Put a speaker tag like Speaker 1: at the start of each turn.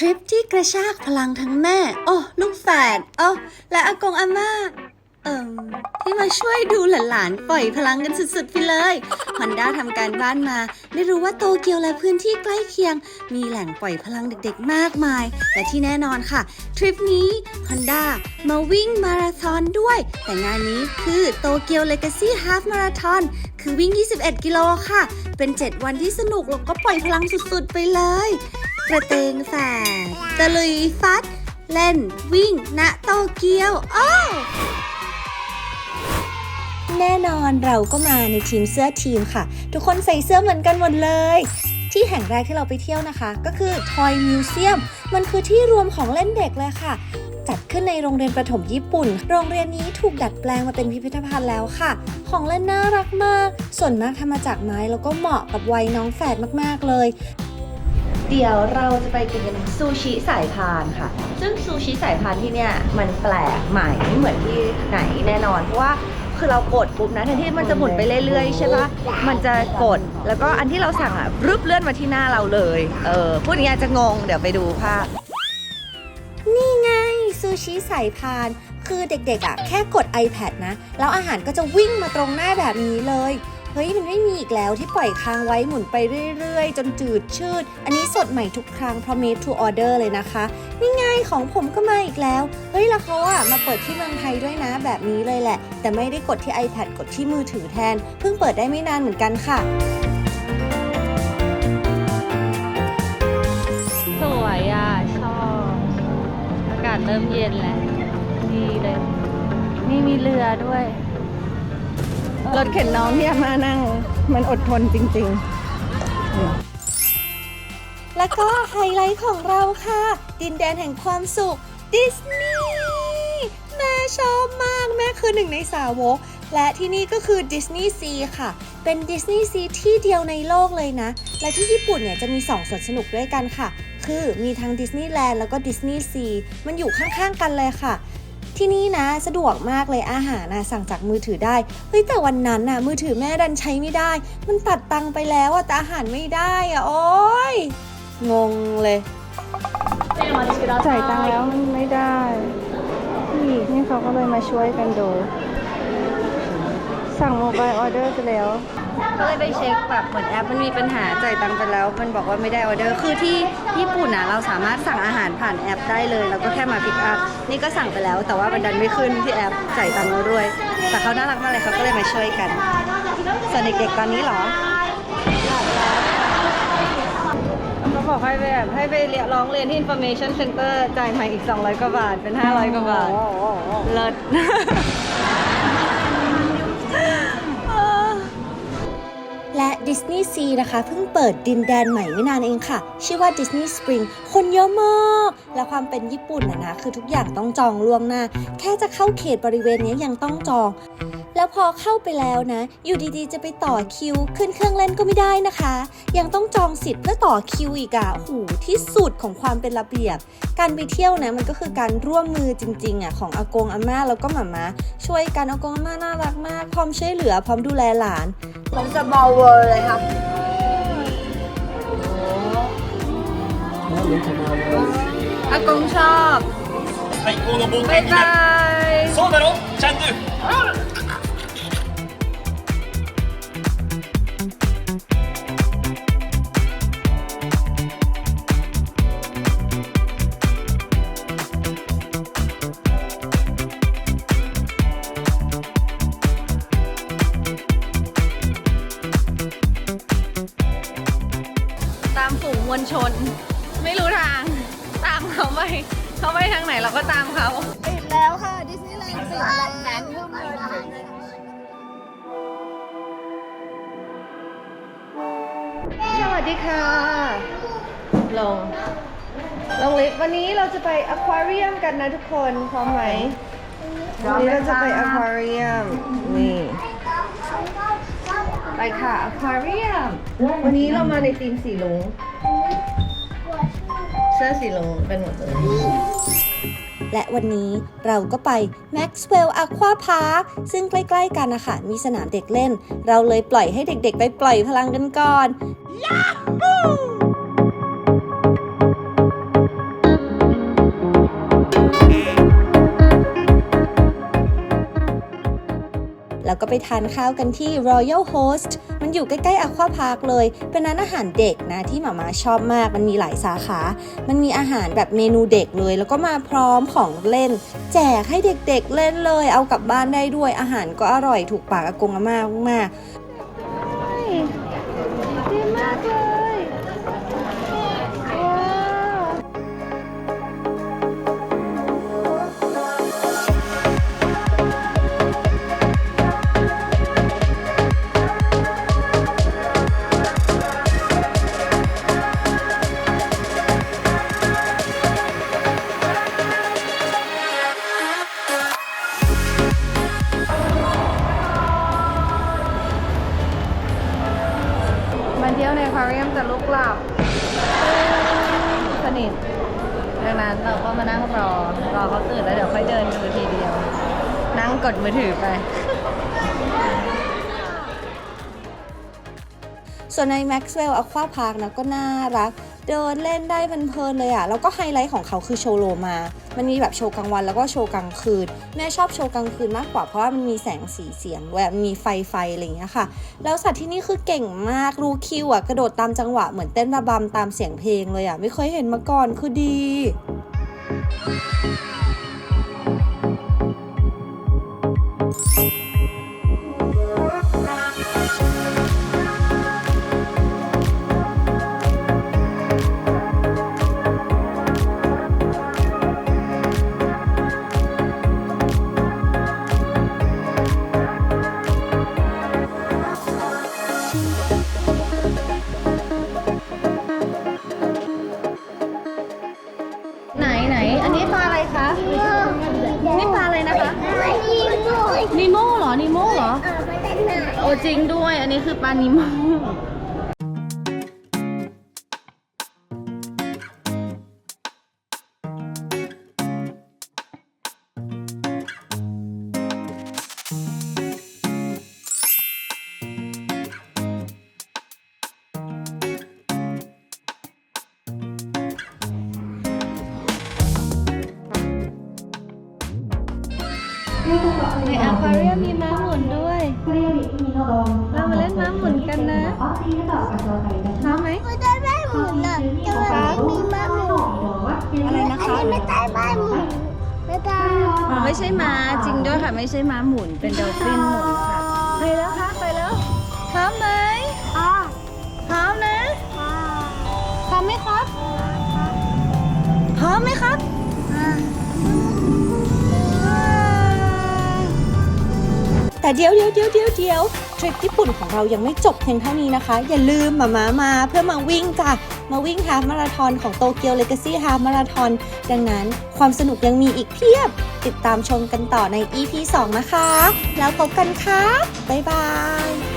Speaker 1: ทริปที่กระชากพลังทั้งแม่ โอ้ลูกแฝดโอ้และอากงอาม่าเอ่มที่มาช่วยดูหลานๆ ปล่อยพลังกันสุดๆ ไปเลยฮอนด้าทำการบ้านมา ได้รู้ว่าโตเกียวและพื้นที่ใกล้เคียง มีแหล่งปล่อยพลังเด็กๆ มากมาย และที่แน่นอนค่ะ ทริปนี้ฮอนด้ามาวิ่งมาราธอนด้วย แต่งานนี้คือโตเกียวเลกาซี่ฮาฟมาราธอนคือวิ่ง 21 กิโลค่ะ เป็น 7 วันที่สนุกแล้วก็ปล่อยพลังสุดๆ ไปเลย กระเตงแฝดตะลุยฟัด เล่นวิ่งณโตเกียวอ้าวแน่นอนเราก็มาในทีมเสื้อทีมค่ะ ทุกคนใส่เสื้อเหมือนกันหมดเลย ที่แห่งแรกที่เราไปเที่ยวนะคะ ก็คือ Toy Museum มันคือที่รวมของเล่นเด็กเลยค่ะ จัดขึ้นในโรงเรียนประถมญี่ปุ่น โรงเรียนนี้ถูกดัดแปลงมาเป็นพิพิธภัณฑ์แล้วค่ะ ของเล่นน่ารักมาก ส่วนมากทำมาจากไม้แล้วก็เหมาะกับวัยน้องแฝดมากๆเลย
Speaker 2: เดี๋ยวเราจะไปกินซูชิสายพานค่ะ ซึ่งซูชิสายพานที่เนี่ยมันแปลกใหม่ไม่เหมือนที่ไหนแน่นอน เพราะว่าคือเรากดปุ๊บนะแทนที่มันจะหมุนไปเรื่อยๆใช่ปะมันจะกด แล้วก็อันที่เราสั่งอะรึบเลื่อนมาที่หน้าเราเลย เออพูดอย่างเงี้ยจะงง เดี๋ยวไปดูภาพ
Speaker 1: นี่ไงซูชิสายพาน คือเด็กๆอะแค่กด iPad นะ แล้วอาหารก็จะวิ่งมาตรงหน้าแบบนี้เลย เฮ้ยมันไม่มีอีกแล้วที่ปล่อยค้างไว้หมุนไปเรื่อยๆ จนจืดชืด อันนี้สดใหม่ทุกครั้งเพราะ made to order เลยนะคะนี่ไงของผมก็มาอีกแล้ว เฮ้ยแล้วเขาอะมาเปิดที่เมืองไทยด้วยนะแบบนี้เลยแหละ แต่ไม่ได้กดที่ iPad กดที่มือถือแทน เพิ่งเปิดได้ไม่นานเหมือนกันค่ะ
Speaker 3: สวยอะ ชอบ อากาศเริ่มเย็นแล้ว ดีเลย นี่มีเรือด้วย
Speaker 2: รถเข็นน้องที่อามานั่ง มันอดทนจริง ๆ
Speaker 1: แล้วก็ไฮไลท์ของเราค่ะ ดินแดนแห่งความสุข ดิสนีย์แม่ชอบมากแม่คือหนึ่งในสาวก และที่นี่ก็คือดิสนีย์ซีค่ะ เป็นดิสนีย์ซีที่เดียวในโลกเลยนะ และที่ญี่ปุ่นเนี่ยจะมี2สวนสนุกด้วยกันค่ะ คือมีทั้งดิสนีย์แลนด์แล้วก็ดิสนีย์ซีมันอยู่ข้างๆกันเลยค่ะ ที่นี่นะสะดวกมากเลยอาหารนะสั่งจากมือถือได้เฮ้ยแต่วันนั้นน่ะมือถือแม่ดันใช้ไม่ได้ มันตัดตังค์ไปแล้วอะแต่อาหารไม่ได้อะโอ๊ยงงเลย
Speaker 2: ๆจ่ายตังค์แล้วมันไม่ได้นี่นี่เขาก็เลยมาช่วยกันดู สั่งโมบายออเดอร์ไปแล้ว ก็เลยไปเช็คแบบเหมือนแอปมันมีปัญหาจ่ายตังค์ไปแล้ว มันบอกว่าไม่ได้ออเดอร์คือที่ญี่ปุ่นนะเราสามารถสั่งอาหารผ่านแอปได้เลย แล้วก็แค่มาพิกอัพนี่ก็สั่งไปแล้ว แต่ว่ามันดันไม่ขึ้นที่แอปจ่ายตังค์เราด้วย แต่เขาน่ารักมากเลยเขาก็เลยมาช่วยกันส่วนเด็กๆตอนนี้เหรอเขาบอกให้ไปแบบให้ไปเรียนร้องเรียนที่ information center จ่ายใหม่อีก 200 กว่าบาทเป็น 500 กว่าบาทเลิศ
Speaker 1: และดิสนีย์ซีนะคะเพิ่งเปิดดินแดนใหม่ไม่นานเองค่ะ ชื่อว่าดิสนีย์สปริงคนเยอะมาก และความเป็นญี่ปุ่นนะนะคือทุกอย่างต้องจองล่วงหน้า แค่จะเข้าเขตบริเวณนี้ยังต้องจอง แล้วพอเข้าไปแล้วนะ อยู่ดีๆ จะไปต่อคิว ขึ้นเครื่องเล่นก็ไม่ได้นะคะ ยังต้องจองสิทธิ์เพื่อต่อคิวอีกอะ่ะโอ้โหูที่สุดของความเป็นระเบียบ การไปเที่ยวนะมันก็คือการร่วมมือจริงๆอ่ะของอากงอาม่าแล้วก็หมามาช่วยกันอากงอาม่าน่ารักมาก พร้อมช่วยเหลือพร้อมดูแลหลาน
Speaker 2: ผมจะเบาเวอร์เลยค่ะ อากงชอบ
Speaker 4: 最高の冒
Speaker 2: บ๊าย
Speaker 4: 険に
Speaker 2: บา
Speaker 4: なる
Speaker 2: ย
Speaker 4: そうだろチャンドゥ
Speaker 3: เขาไปทางไหนเราก็ตามเขา
Speaker 5: ปิดแล้วค่ะ ดิสนีย์แลนด์ปิดแล้วแสนทุ่มเลย
Speaker 2: สวัสดีค่ะ ลง ลงลิฟต์วันนี้เราจะไปอควาเรียมกันนะทุกคน พร้อมไหมวันนี้เราจะไปอควาเรียม นี่ ไปค่ะอควาเรียม วันนี้เรามาในทีมสีลุง เสื้อสีลุงเป็นหมดเลย
Speaker 1: และวันนี้เราก็ไป Maxwell Aqua Park ซึ่งใกล้ๆกันนะคะมีสนามเด็กเล่น เราเลยปล่อยให้เด็กๆไปปล่อยพลังกันก่อน Yahoo! แล้วก็ไปทานข้าวกันที่ Royal Host มันอยู่ใกล้ๆอควาพาร์คเลย เป็นร้านอาหารเด็กนะที่หมามาชอบมาก มันมีหลายสาขา มันมีอาหารแบบเมนูเด็กเลย แล้วก็มาพร้อมของเล่น แจกให้เด็กๆเล่นเลย เอากลับบ้านได้ด้วย อาหารก็อร่อยถูกปากอากงอาม่ามากๆ
Speaker 2: เที่ยวในควาเรียมจะลุกหลับสนิทดังนั้นเราก็มานั่งรอ รอเขาตื่นแล้วเดี๋ยวค่อยเดินดูทีเดียว นั่งกดมือถือไป
Speaker 1: ส่วนใน Maxwell Aqua Park นะก็น่ารัก เดินเล่นได้เพลินๆเลยอะ่ะแล้วก็ไฮไลท์ของเขาคือโชว์โลมา มันมีแบบโชว์กลางวันแล้วก็โชว์กลางคืน แม่ชอบโชว์กลางคืนมากกว่าเพราะว่ามันมีแสงสีเสียงด้วยมันมีไฟไฟอะไรอย่างเงี้ยค่ะ แล้วสัตว์ที่นี่คือเก่งมากรู้คิวอะ่ะกระโดดตามจังหวะเหมือนเต้นระบำตามเสียงเพลงเลยอะ่ะไม่เคยเห็นมาก่อนคือดี
Speaker 2: ไห อ้จริงด้วย อันนี้คือปลานิโมในอควาเรียมมีมาหม เรามาเล่นม้าหมุนกันนะพร้อมไหม
Speaker 5: ไม่ได้บ้านหมุนอะแต่ว่าไม่มีบ้านหมุน
Speaker 2: อะไรนะคะ
Speaker 5: อันนี้ไม่ได้บ้านหมุนไม่ได้
Speaker 2: อ๋อไม่ใช่ม้าจริงด้วยค่ะ ไม่ใช่ม้าหมุนเป็นเดลฟินหมุนค่ะไปแล้วค่ะไปแล้วพร้อมไหม
Speaker 5: อ่า
Speaker 2: พร้อมนะ
Speaker 5: อ่า
Speaker 2: พร้อมไหมครับพร้อมไหมครับ
Speaker 1: แต่เดี๋ยวเดี๋ยวเดี๋ยวเดี๋ยวเดี๋ยวทริปญี่ปุ่นของเรายังไม่จบเพียงเท่านี้นะคะ อย่าลืมมามามาเพื่อมาวิ่งจ้ะมาวิ่งฮาฟมาราธอนของโตเกียวเลกาซี่ฮาฟมาราธอนดังนั้นความสนุกยังมีอีกเพียบ ติดตามชมกันต่อใน EP 2 นะคะ แล้วพบกันค่ะบ๊ายบาย